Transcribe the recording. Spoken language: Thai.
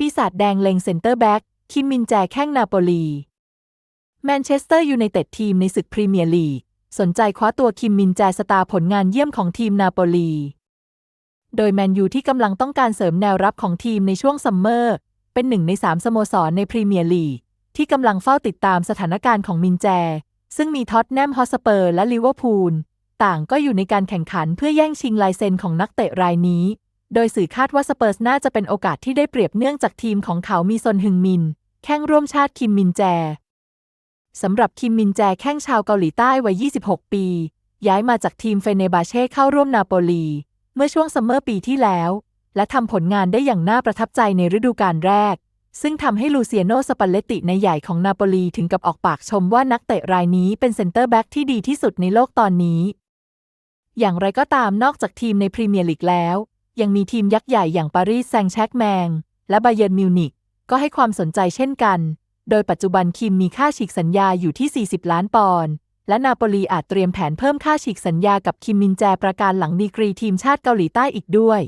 ปีศาจแดงเล็งเซ็นเตอร์แบ็กคิมมินแจแข้งนาโปลี แมนเชสเตอร์ยูไนเต็ดทีมในศึกพรีเมียร์ลีก สนใจคว้าตัวคิมมินแจสตาร์ผลงานเยี่ยมของทีมนาโปลี โดยแมนยูที่กำลังต้องการเสริมแนวรับของทีมในช่วงซัมเมอร์ เป็นหนึ่งในสามสโมสรในพรีเมียร์ลีก ที่กำลังเฝ้าติดตามสถานการณ์ของมินแจ ซึ่งมีท็อตแนมฮอสเปอร์และลิเวอร์พูลต่างก็อยู่ในการแข่งขันเพื่อแย่งชิงลายเซ็นของนักเตะรายนี้ โดยสื่อคาดว่าสเปอร์สน่าจะเป็นโอกาสที่ได้เปรียบเนื่องจากทีมของเขามีซนฮึงมิน แข้งร่วมชาติคิมมินแจ สำหรับคิมมินแจแข้งชาวเกาหลีใต้วัย 26 ปี ย้ายมาจากทีมเฟเนบาเช่เข้าร่วมนาโปลี เมื่อช่วงซัมเมอร์ปีที่แล้ว และทำผลงานได้อย่างน่าประทับใจในฤดูกาลแรก ซึ่งทำให้ลูเซียโนสปัลเลตติในใหญ่ของนาโปลีถึงกับออกปากชมว่านักเตะรายนี้เป็นเซนเตอร์แบ็กที่ดีที่สุดในโลกตอนนี้ อย่างไรก็ตามนอกจากทีมในพรีเมียร์ลีกแล้ว ยังมีทีมยักษ์ใหญ่อย่างปารีสแซงต์แชร์กแมง และบาเยิร์นมิวนิกก็ให้ความสนใจเช่นกัน โดยปัจจุบันคิมมีค่าฉีกสัญญาอยู่ที่ 40 ล้านปอนด์ และนาโปลีอาจเตรียมแผนเพิ่มค่าฉีกสัญญากับคิมมินแจประการหลังดีกรีทีมชาติเกาหลีใต้อีกด้วย